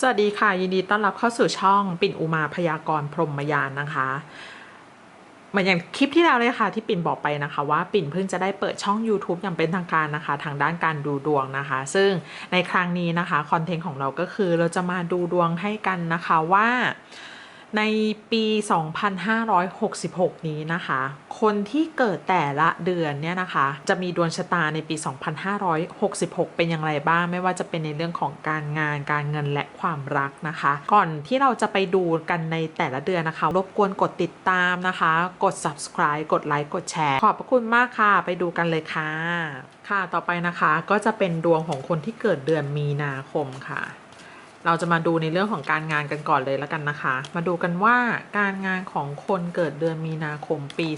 สวัสดีค่ะ ยินดีต้อนรับเข้าสู่ช่องปิ่นอุมาพยากรพรหมยานนะคะเหมือนอย่างคลิปที่แล้วเลยค่ะ ที่ปิ่นบอกไปนะคะว่าปิ่นเพิ่งจะได้เปิดช่อง YouTube อย่างเป็นทางการนะคะ ทางด้านการดูดวงนะคะ ซึ่งในครั้งนี้นะคะคอนเทนต์ของเราก็คือเราจะมาดูดวงให้กันนะคะว่า ในปี 2566 นี้นะคะ คนที่เกิดแต่ละเดือนเนี่ยนะคะ จะมีดวงชะตาในปี 2566 เป็นอย่างไรบ้าง ไม่ว่าจะเป็นในเรื่องของการงานการเงินและความรักนะคะ ก่อนที่เราจะไปดูกันในแต่ละเดือนนะคะ รบกวนกดติดตามนะคะ กด subscribe กดไลค์กดแชร์ ขอบพระคุณมากค่ะ ไปดูกันเลยค่ะ ค่ะต่อไปนะคะก็จะเป็นดวงของคนที่เกิดเดือนมีนาคมค่ะ เราจะมาดูในเรื่องของการงานกันก่อนเลยแล้วกันนะคะ มาดูกันว่าการงานของคนเกิดเดือนมีนาคมปี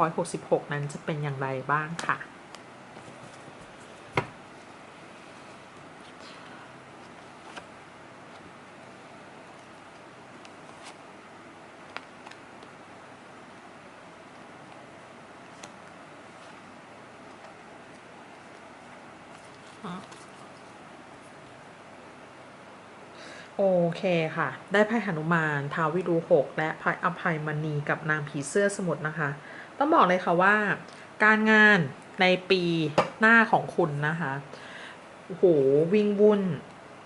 2566 นั้นจะเป็นอย่างไรบ้างค่ะ โอเคค่ะ ได้ไพ่หนุมานท้าววิรูหกและไพ่อภัยมณีกับนางผีเสื้อสมุทรนะคะ ต้องบอกเลยค่ะว่า การงานในปีหน้าของคุณนะคะโอ้โหวิ่งวุ่น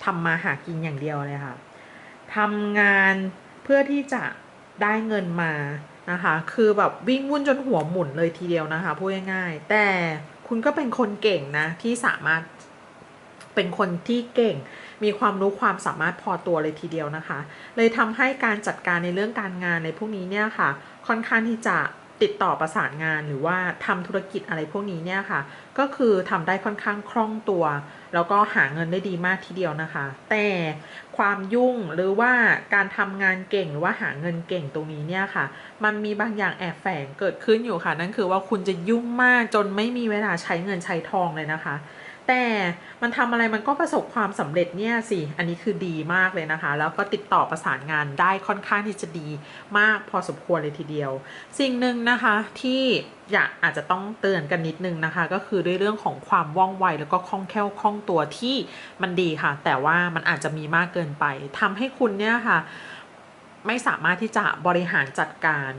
ทำมาหากินอย่างเดียวเลยค่ะทำงานเพื่อที่จะได้เงินมานะคะ คือแบบวิ่งวุ่นจนหัวหมุนเลยทีเดียวนะคะพูดง่ายๆ แต่คุณก็เป็นคนเก่งนะที่สามารถเป็นคนที่เก่ง มีความรู้ความสามารถพอตัวเลยทีเดียวนะคะ เลยทำให้การจัดการในเรื่องการงานในพวกนี้เนี่ยค่ะ ค่อนข้างที่จะติดต่อประสานงานหรือว่าทำธุรกิจอะไรพวกนี้เนี่ยค่ะ ก็คือทำได้ค่อนข้างคล่องตัว แล้วก็หาเงินได้ดีมากทีเดียวนะคะ แต่ความยุ่งหรือว่าการทำงานเก่งหรือว่าหาเงินเก่งตรงนี้เนี่ยค่ะ มันมีบางอย่างแอบแฝงเกิดขึ้นอยู่ค่ะ นั่นคือว่าคุณจะยุ่งมากจนไม่มีเวลาใช้เงินใช้ทองเลยนะคะ แต่มันทำอะไรมันก็ประสบความสำเร็จเนี่ยสิ อันนี้คือดีมากเลยนะคะ แล้วก็ติดต่อประสานงานได้ค่อนข้างที่จะดีมากพอสมควรเลยทีเดียว สิ่งหนึ่งนะคะที่อยากอาจจะต้องเตือนกันนิดนึงนะคะ ก็คือด้วยเรื่องของความว่องไวแล้วก็คล่องแคล่วคล่องตัวที่มันดีค่ะ แต่ว่ามันอาจจะมีมากเกินไปทำให้คุณเนี่ยค่ะ ไม่สามารถที่จะบริหารจัดการ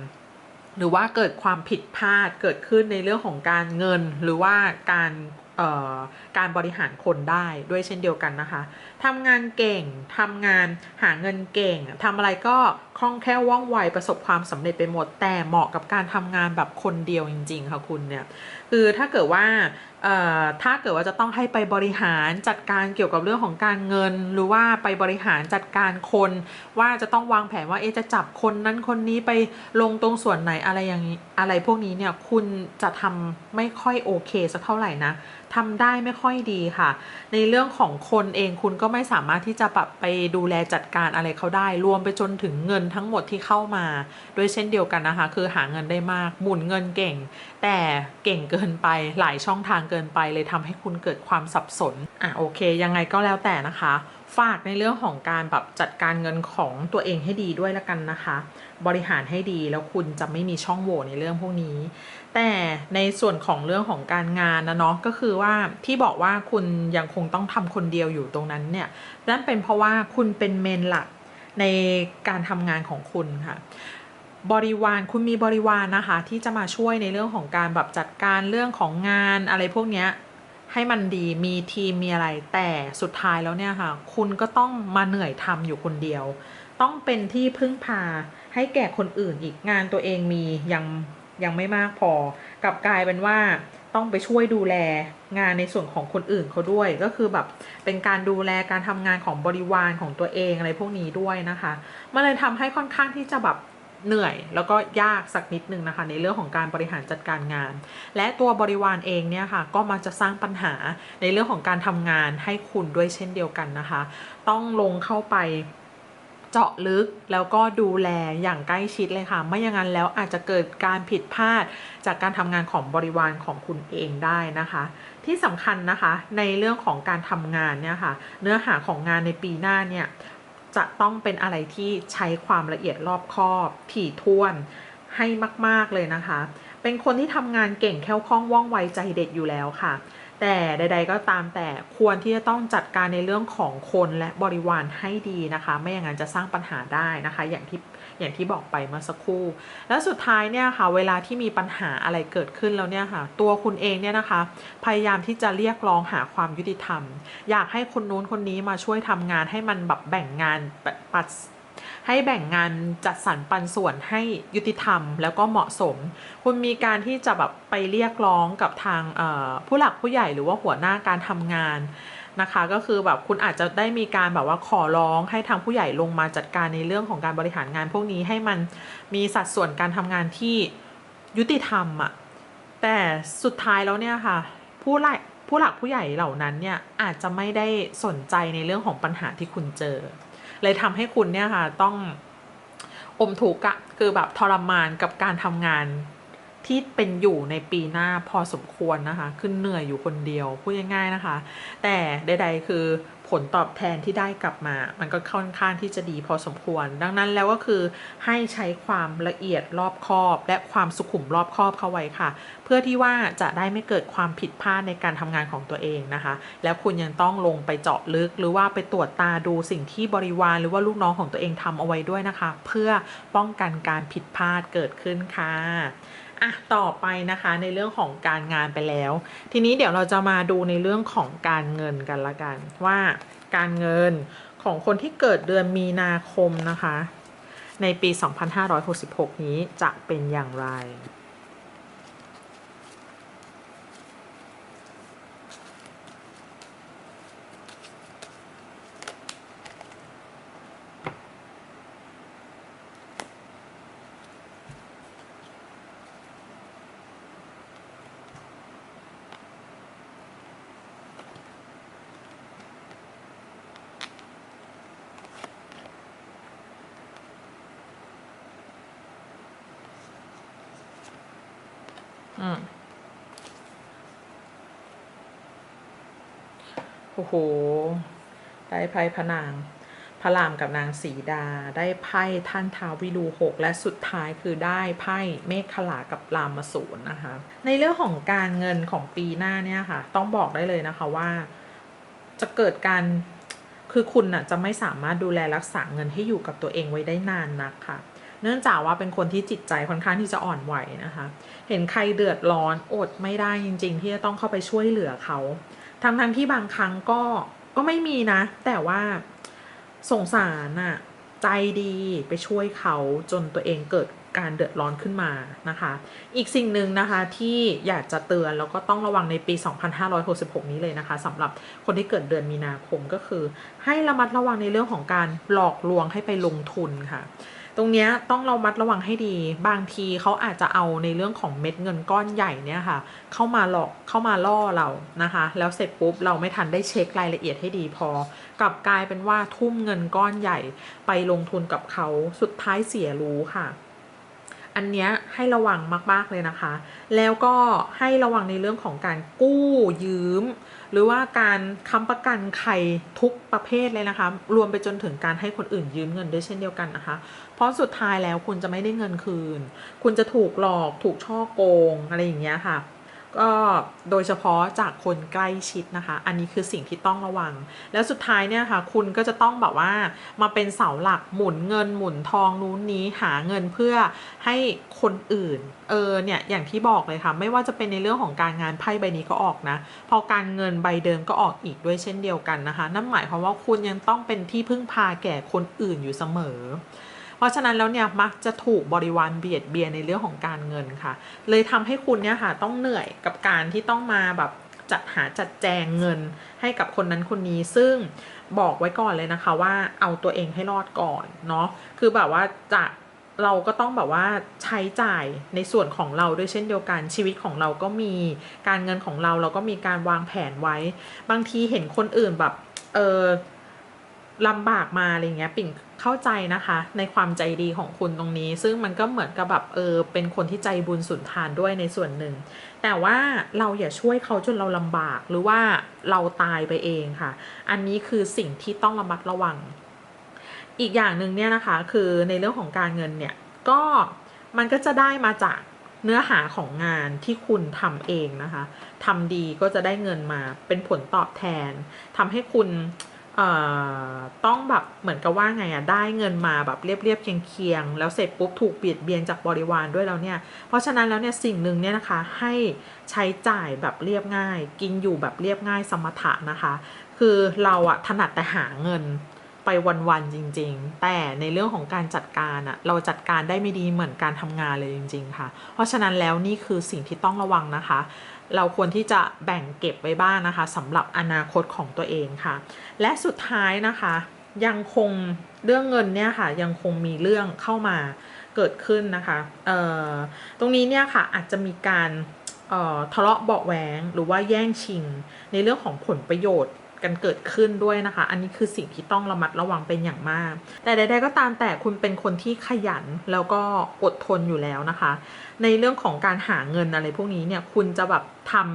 หรือว่าเกิดความผิดพลาดเกิดขึ้นในเรื่องของการเงินหรือว่าการ การบริหารคนได้ด้วยเช่นเดียวกันนะคะทำงานเก่งทำงานหาเงินเก่งทำอะไรก็ คล่องแคล่วว่องไวประสบความสำเร็จไปหมด แต่เหมาะกับการทำงานแบบคนเดียวจริง ๆ ค่ะคุณเนี่ยคือถ้าเกิดว่าถ้าเกิดว่าจะต้องให้ไปบริหารจัดการเกี่ยวกับเรื่องของการเงิน หรือว่าไปบริหารจัดการคน ว่าจะต้องวางแผนว่าเอจะจับคนนั้นคนนี้ไปลงตรงส่วนไหนอะไรอย่างนี้อะไรพวกนี้เนี่ยคุณจะทำไม่ค่อยโอเคสักเท่าไหร่นะทำได้ไม่ค่อยดีค่ะ ในเรื่องของคนเองคุณก็ไม่สามารถที่จะแบบไปดูแลจัดการอะไรเขาได้ รวมไปจนถึงเงินทั้งหมดที่เข้ามาด้วยเช่นเดียวกันนะคะ คือหาเงินได้มากหมุนเงินเก่ง แต่เก่งเกินไปหลายช่องทางเกินไปเลยทำให้คุณเกิดความสับสนอะโอเค ยังไงก็แล้วแต่นะคะ ฝากในเรื่องของการแบบจัดการเงินของตัวเองให้ดีด้วยละกันนะคะ บริหารให้ดีแล้วคุณจะไม่มีช่องโหว่ในเรื่องพวกนี้ แต่ในส่วนของเรื่องของการงานนะเนาะก็คือว่าที่บอกว่าคุณยังคงต้องทำคนเดียวอยู่ตรงนั้นเนี่ยนั่นเป็นเพราะว่าคุณเป็นเมนหลัก ในการทำงานของคุณค่ะบริวารคุณมีบริวารนะคะ ที่จะมาช่วยในเรื่องของการแบบจัดการเรื่องของงานอะไรพวกเนี้ยให้มันดีมีทีมมีอะไรแต่สุดท้ายแล้วเนี่ยค่ะ คุณก็ต้องมาเหนื่อยทำอยู่คนเดียว ต้องเป็นที่พึ่งพาให้แก่คนอื่นอีกงานตัวเองมียังยังไม่มากพอกลับกลายเป็นว่า ต้องไปช่วยดูแลงานในส่วนของคนอื่นเขาด้วย ก็คือแบบเป็นการดูแลการทำงานของบริวารของตัวเองอะไรพวกนี้ด้วยนะคะมันเลยทำให้ค่อนข้างที่จะแบบเหนื่อย แล้วก็ยากสักนิดนึงนะคะ ในเรื่องของการบริหารจัดการงาน และตัวบริวารเองเนี่ยค่ะ ก็มาจะสร้างปัญหาในเรื่องของการทำงานให้คุณด้วยเช่นเดียวกันนะคะ ต้องลงเข้าไป เจาะลึกแล้วก็ดูแลอย่างใกล้ชิดเลยค่ะ ไม่อย่างนั้นแล้วอาจจะเกิดการผิดพลาดจากการทำงานของบริวารของคุณเองได้นะคะ ที่สำคัญนะคะในเรื่องของการทำงานเนี่ยค่ะ เนื้อหาของงานในปีหน้าเนี่ยจะต้องเป็นอะไรที่ใช้ความละเอียดรอบคอบถี่ถ้วนให้มาก ๆ เลยนะคะ เป็นคนที่ทำงานเก่งแค่วคล่องว่องไวใจเด็ดอยู่แล้วค่ะ แต่ใด ๆ ก็ตามแต่ควรที่จะต้องจัดการในเรื่องของคนและบริวารให้ดีนะคะ ไม่อย่างนั้นจะสร้างปัญหาได้นะคะ อย่างที่อย่างที่บอกไปเมื่อสักครู่ แล้วสุดท้ายเนี่ยค่ะเวลาที่มีปัญหาอะไรเกิดขึ้นแล้วเนี่ยค่ะ ตัวคุณเองเนี่ยนะคะ พยายามที่จะเรียกร้องหาความยุติธรรม อยากให้คนนู้นคนนี้มาช่วยทำงานให้มันแบบแบ่งงานปัด ให้แบ่งงานจัดสรรปันส่วนให้ยุติธรรม แล้วก็เหมาะสม คุณมีการที่จะแบบไปเรียกร้องกับทางผู้หลักผู้ใหญ่หรือว่าหัวหน้าการทำงานนะคะก็คือแบบคุณอาจจะได้มีการแบบว่าขอร้องให้ทางผู้ใหญ่ลงมาจัดการในเรื่องของการบริหารงานพวกนี้ให้มันมีสัดส่วนการทำงานที่ยุติธรรมอะแต่สุดท้ายแล้วเนี่ยค่ะผู้หลักผู้หลักผู้ใหญ่เหล่านั้นเนี่ยอาจจะไม่ได้สนใจในเรื่องของปัญหาที่คุณเจอ เลยทำให้คุณเนี่ยค่ะต้องอมทุกข์อะคือแบบทรมานกับการทำงาน ที่เป็นอยู่ในปีหน้าพอสมควรนะคะคือเหนื่อยอยู่คนเดียวพูดง่ายๆนะคะ แต่ใดๆคือผลตอบแทนที่ได้กลับมา มันก็ค่อนข้างที่จะดีพอสมควร ดังนั้นแล้วก็คือให้ใช้ความละเอียดรอบคอบ และความสุขุมรอบคอบเข้าไว้ค่ะ เพื่อที่ว่าจะได้ไม่เกิดความผิดพลาดในการทำงานของตัวเองนะคะ แล้วคุณยังต้องลงไปเจาะลึก หรือว่าไปตรวจตาดูสิ่งที่บริวาร หรือว่าลูกน้องของตัวเองทำเอาไว้ด้วยนะคะ เพื่อป้องกันการผิดพลาดเกิดขึ้นค่ะ อะต่อไปนะคะในเรื่องของการงานไปแล้ว ทีนี้เดี๋ยวเราจะมาดูในเรื่องของการเงินกันละกัน ว่าการเงินของคนที่เกิดเดือนมีนาคมนะคะ ในปี 2566 นี้จะเป็นอย่างไร อืมโอ้โห ได้ไพ่พระนาง พระรามกับนางสีดา ได้ไพ่ท่านท้าววิรูหก และสุดท้ายคือได้ไพ่เมฆขลากับรามาสูรนะคะ ในเรื่องของการเงินของปีหน้าเนี่ยค่ะ ต้องบอกได้เลยนะคะว่า จะเกิดการคือคุณน่ะจะไม่สามารถดูแลรักษาเงินให้อยู่กับตัวเองไว้ได้นานนักค่ะ เนื่องจากว่าเป็นคนที่จิตใจค่อนข้างที่จะอ่อนไหวนะคะ เห็นใครเดือดร้อนอดไม่ได้จริง ๆ ที่จะต้องเข้าไปช่วยเหลือเขา ทั้งทั้งๆที่บางครั้งก็ก็ไม่มีนะ แต่ว่าสงสารน่ะใจดีไปช่วยเขาจนตัวเองเกิด การเดือดร้อนขึ้นมานะคะ อีกสิ่งหนึ่งนะคะที่อยากจะเตือนแล้วก็ต้องระวังในปี 2566 นี้เลยนะคะสำหรับคนที่เกิดเดือนมีนาคมก็คือ ให้ระมัดระวังในเรื่องของการหลอกลวงให้ไปลงทุนค่ะตรงนี้ต้องเรามัดระวังให้ดี บางทีเขาอาจจะเอาในเรื่องของเม็ดเงินก้อนใหญ่เนี่ยค่ะ เข้ามาหลอกเข้ามาล่อเรานะคะ แล้วเสร็จปุ๊บเราไม่ทันได้เช็ครายละเอียดให้ดีพอ กลับกลายเป็นว่าทุ่มเงินก้อนใหญ่ ไปลงทุนกับเขาสุดท้ายเสียรู้ค่ะ อันเนี้ยให้ระวังมาก ๆ เลยนะคะ แล้วก็ให้ระวังในเรื่องของการกู้ยืม หรือว่าการค้ำประกันใครทุกประเภทเลยนะคะ รวมไปจนถึงการให้คนอื่นยืมเงินด้วยเช่นเดียวกันนะคะ เพราะสุดท้ายแล้วคุณจะไม่ได้เงินคืน คุณจะถูกหลอกถูกช่อโกงอะไรอย่างเงี้ยค่ะ ก็โดยเฉพาะจากคนใกล้ชิดนะคะ อันนี้คือสิ่งที่ต้องระวัง แล้วสุดท้ายเนี่ยค่ะ คุณก็จะต้องแบบว่ามาเป็นเสาหลักหมุนเงินหมุนทองนู้นนี้หาเงินเพื่อให้คนอื่น เออเนี่ยอย่างที่บอกเลยค่ะ ไม่ว่าจะเป็นในเรื่องของการงานไพ่ใบนี้ก็ออกนะ พอการเงินใบเดิมก็ออกอีกด้วยเช่นเดียวกันนะคะ นั่นหมายความว่าคุณยังต้องเป็นที่พึ่งพาแก่คนอื่นอยู่เสมอ เพราะฉะนั้นแล้วเนี่ยมักจะถูกบริวารเบียดเบียนในเรื่องของการเงินค่ะ เลยทำให้คุณเนี่ยค่ะต้องเหนื่อยกับการที่ต้องมาแบบจัดหาจัดแจงเงินให้กับคนนั้นคนนี้ซึ่งบอกไว้ก่อนเลยนะคะว่าเอาตัวเองให้รอดก่อนเนาะคือแบบว่าจะเราก็ต้องแบบว่าใช้จ่ายในส่วนของเราด้วยเช่นเดียวกันชีวิตของเราก็มีการเงินของเราเราก็มีการวางแผนไว้ บางทีเห็นคนอื่นแบบเออ ลำบากมาอะไรเงี้ยปิ่นเข้าใจนะคะ ในความใจดีของคุณตรงนี้ ซึ่งมันก็เหมือนกับแบบเออเป็นคนที่ใจบุญสุนทานด้วยในส่วนหนึ่ง แต่ว่าเราอย่าช่วยเขาจนเราลำบากหรือว่าเราตายไปเองค่ะ อันนี้คือสิ่งที่ต้องระมัดระวัง อีกอย่างหนึ่งเนี่ยนะคะ คือในเรื่องของการเงินเนี่ยก็มันก็จะได้มาจากเนื้อหาของงานที่คุณทำเองนะคะทำดีก็จะได้เงินมาเป็นผลตอบแทนทำให้คุณ ต้องแบบเหมือนกับว่าไงอะได้เงินมาแบบเรียบเรียบๆเคียงเคียงๆแล้วเสร็จปุ๊บถูกเบียดเบียนจากบริวารด้วยแล้วเนี่ย เพราะฉะนั้นแล้วเนี่ยสิ่งหนึ่งเนี่ยนะคะให้ใช้จ่ายแบบเรียบง่าย กินอยู่แบบเรียบง่ายสมถะนะคะ คือเราอะถนัดแต่หาเงิน ไปวันๆจริง ๆ แต่ในเรื่องของการจัดการอะเราจัดการได้ไม่ดีเหมือนการทำงานเลยจริง ๆ ค่ะ เพราะฉะนั้นแล้วนี่คือสิ่งที่ต้องระวังนะคะ เราควรที่จะแบ่งเก็บไว้บ้างนะคะสำหรับอนาคตของตัวเองค่ะ และสุดท้ายนะคะยังคงเรื่องเงินเนี่ยค่ะยังคงมีเรื่องเข้ามาเกิดขึ้นนะคะตรงนี้เนี่ยค่ะอาจจะมีการทะเลาะเบาะแหวงหรือว่าแย่งชิงในเรื่องของผลประโยชน์ กันเกิดขึ้นด้วยนะคะ อันนี้คือสิ่งที่ต้องระมัดระวังเป็นอย่างมาก แต่ใดๆก็ตามแต่คุณเป็นคนที่ขยันแล้วก็อดทนอยู่แล้วนะคะ ในเรื่องของการหาเงินอะไรพวกนี้เนี่ยคุณจะแบบทำ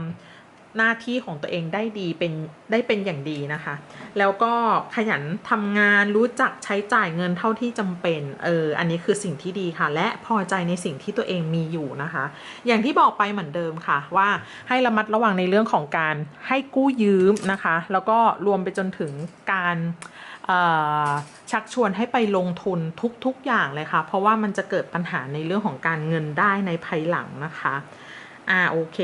หน้าที่ของตัวเองได้ดีเป็นได้เป็นอย่างดีนะคะ แล้วก็ขยันทำงานรู้จักใช้จ่ายเงินเท่าที่จำเป็นเอออันนี้คือสิ่งที่ดีค่ะ และพอใจในสิ่งที่ตัวเองมีอยู่นะคะ อย่างที่บอกไปเหมือนเดิมค่ะ ว่าให้ระมัดระวังในเรื่องของการให้กู้ยืมนะคะ แล้วก็รวมไปจนถึงการชักชวนให้ไปลงทุนทุกๆอย่างเลยค่ะ เพราะว่ามันจะเกิดปัญหาในเรื่องของการเงินได้ในภายหลังนะคะ อ่าโอเค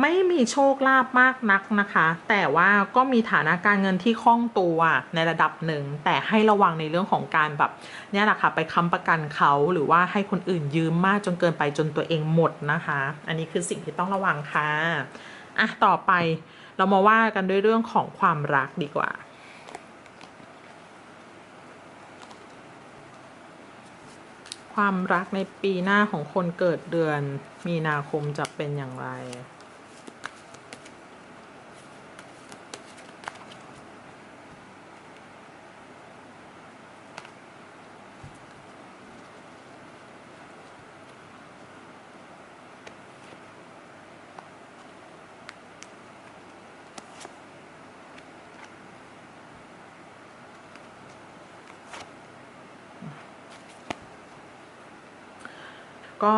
ไม่มีโชคลาภมากนักนะคะ แต่ว่าก็มีฐานะการเงินที่คล่องตัวในระดับหนึ่ง แต่ให้ระวังในเรื่องของการแบบเนี่ยแหละค่ะไปค้ำประกันเขาหรือว่าให้คนอื่นยืมมากจนเกินไปจนตัวเองหมดนะคะ อันนี้คือสิ่งที่ต้องระวังค่ะอะต่อไปเรามาว่ากันด้วยเรื่องของความรักดีกว่า ความรักในปีหน้าของคนเกิดเดือนมีนาคมจะเป็นอย่างไร ก็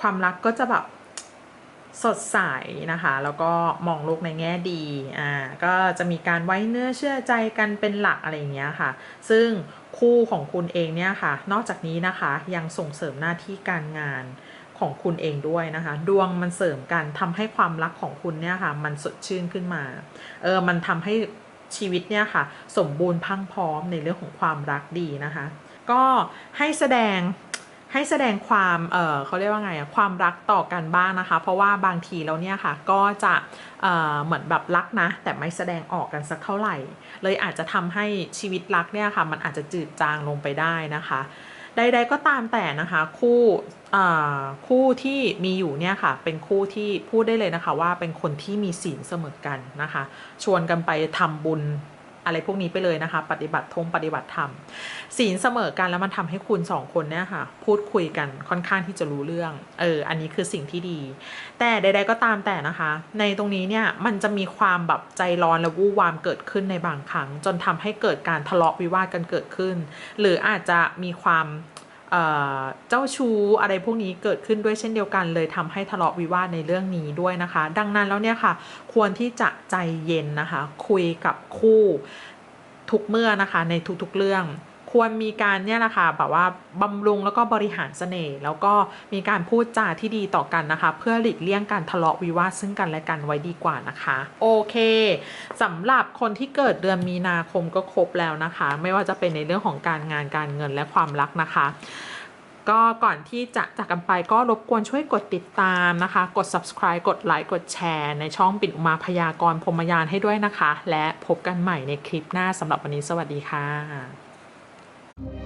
ความรักก็จะแบบสดใสนะคะ แล้วก็มองโลกในแง่ดี อ่า ก็จะมีการไว้เนื้อเชื่อใจกันเป็นหลักอะไรอย่างเงี้ยค่ะ ซึ่งคู่ของคุณเองเนี่ยค่ะ นอกจากนี้นะคะยังส่งเสริมหน้าที่การงานของคุณเองด้วยนะคะ ดวงมันเสริมกันทำให้ความรักของคุณเนี่ยค่ะ มันสดชื่นขึ้นมา เออ มันทำให้ชีวิตเนี่ยค่ะ สมบูรณ์พังพร้อมในเรื่องของความรักดีนะคะ ก็ให้แสดง ให้แสดงความเออเขาเรียกว่าไงอะความรักต่อกันบ้างนะคะ เพราะว่าบางทีแล้วเนี่ยค่ะก็จะเออเหมือนแบบรักนะ แต่ไม่แสดงออกกันสักเท่าไหร่ เลยอาจจะทำให้ชีวิตรักเนี่ยค่ะมันอาจจะจืดจางลงไปได้นะคะใดๆก็ตามแต่นะคะคู่อ่อคู่ที่มีอยู่เนี่ยค่ะเป็นคู่ที่พูดได้เลยนะคะว่าเป็นคนที่มีศีลเสมอกันนะคะ ชวนกันไปทำบุญ อะไรพวกนี้ไปเลยนะคะ ปฏิบัติทงปฏิบัติธรรมศีลเสมอกันแล้วมันทำให้คุณสองคนเนี่ยค่ะ พูดคุยกันค่อนข้างที่จะรู้เรื่อง เออ อันนี้คือสิ่งที่ดี แต่ใด ๆ ก็ตามแต่นะคะ ในตรงนี้เนี่ยมันจะมีความแบบใจร้อนและวู่วามเกิดขึ้นในบางครั้ง จนทำให้เกิดการทะเลาะวิวาทกันเกิดขึ้น หรืออาจจะมีความ เจ้าชู้อะไรพวกนี้เกิดขึ้นด้วยเช่นเดียวกัน เลยทำให้ทะเลาะวิวาทในเรื่องนี้ด้วยนะคะ ดังนั้นแล้วเนี่ยค่ะ ควรที่จะใจเย็นนะคะ คุยกับคู่ทุกเมื่อนะคะในทุกๆเรื่อง ควรมีการเนี่ยนะค่ะแบบว่าบำรุงแล้วก็บริหารเสน่ห์แล้วก็มีการพูดจาที่ดีต่อกันนะคะ เพื่อหลีกเลี่ยงการทะเลาะวิวาทซึ่งกันและกันไว้ดีกว่านะคะ โอเคสำหรับคนที่เกิดเดือนมีนาคมก็ครบแล้วนะคะ ไม่ว่าจะเป็นในเรื่องของการงานการเงินและความรักนะคะก็ก่อนที่จะจากกันไปก็รบกวนช่วยกดติดตามนะคะ กด subscribe กดไลค์กดแชร์ในช่องปิ่นอุมาพยากรพรมยานให้ด้วยนะคะ และพบกันใหม่ในคลิปหน้าสำหรับวันนี้สวัสดีค่ะ you